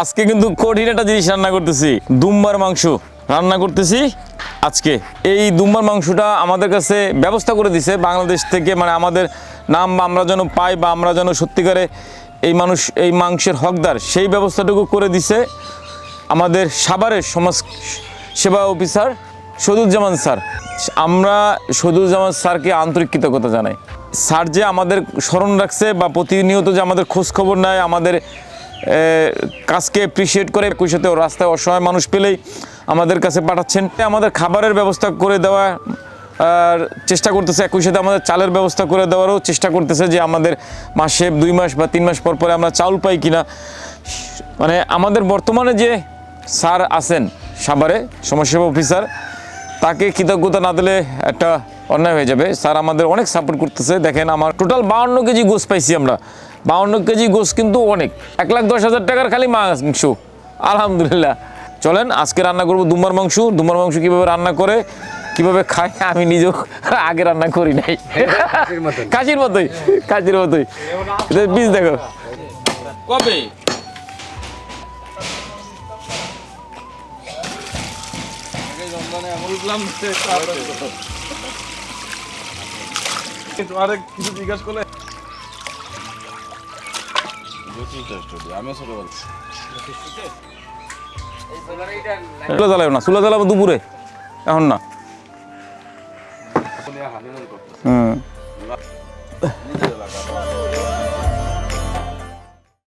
আজকে কিন্তু কঠিন একটা জিনিস রান্না করতেছি, দুম্বার মাংস রান্না করতেছি আজকে। এই দুম্বার মাংসটা আমাদের কাছে ব্যবস্থা করে দিছে বাংলাদেশ থেকে মানে আমাদের নাম বা আমরা যেন পাই বা আমরা যেন সত্যিকারে এই মানুষ, এই মাংসের হকদার, সেই ব্যবস্থাটুকু করে দিছে আমাদের সাভারের সমাজ সেবা অফিসার সদুজ্জামান স্যার। আমরা সদুজ্জামান স্যারকে আন্তরিক কৃতজ্ঞতা জানাই। স্যার যে আমাদের স্মরণ রাখছে বা প্রতিনিয়ত যে আমাদের খোঁজখবর নেয়, আমাদের কাজকে অ্যাপ্রিসিয়েট করে একই সাথে ও রাস্তায় অসহায় মানুষ পেলেই আমাদের কাছে পাঠাচ্ছেন। আমাদের খাবারের ব্যবস্থা করে দেওয়া, আর চেষ্টা করতেছে একই সাথে আমাদের চালের ব্যবস্থা করে দেওয়ারও চেষ্টা করতেছে যে আমাদের মাসে দুই মাস বা তিন মাস পর পরে আমরা চাউল পাই কিনা। মানে আমাদের বর্তমানে যে স্যার আছেন সাভারে সমাজসেবা অফিসার তাকে কৃতজ্ঞতা না দিলে একটা অন্যায় হয়ে যাবে। স্যার আমাদের অনেক সাপোর্ট করতেছে। দেখেন আমার টোটাল বাউন্ন কেজি গোস পাইছি আমরা। বাউন্ন কেজি গোস কিন্তু অনেক। এক লাখ দশ হাজার টাকার খালি মাংস। আলহামদুলিল্লাহ। চলেন আজকে রান্না করব দুম্বার মাংস। দুম্বার মাংস কীভাবে রান্না করে কীভাবে খায় আমি নিজেও আগে রান্না করি নাই। কাশির মতোই। কাশির মতোই বীজ দেখো। কবে? আরে কিছু জিজ্ঞাস করলে চুলা জ্বালাও না চুলা জ্বালাবো দুপুরে এখন না। হুম।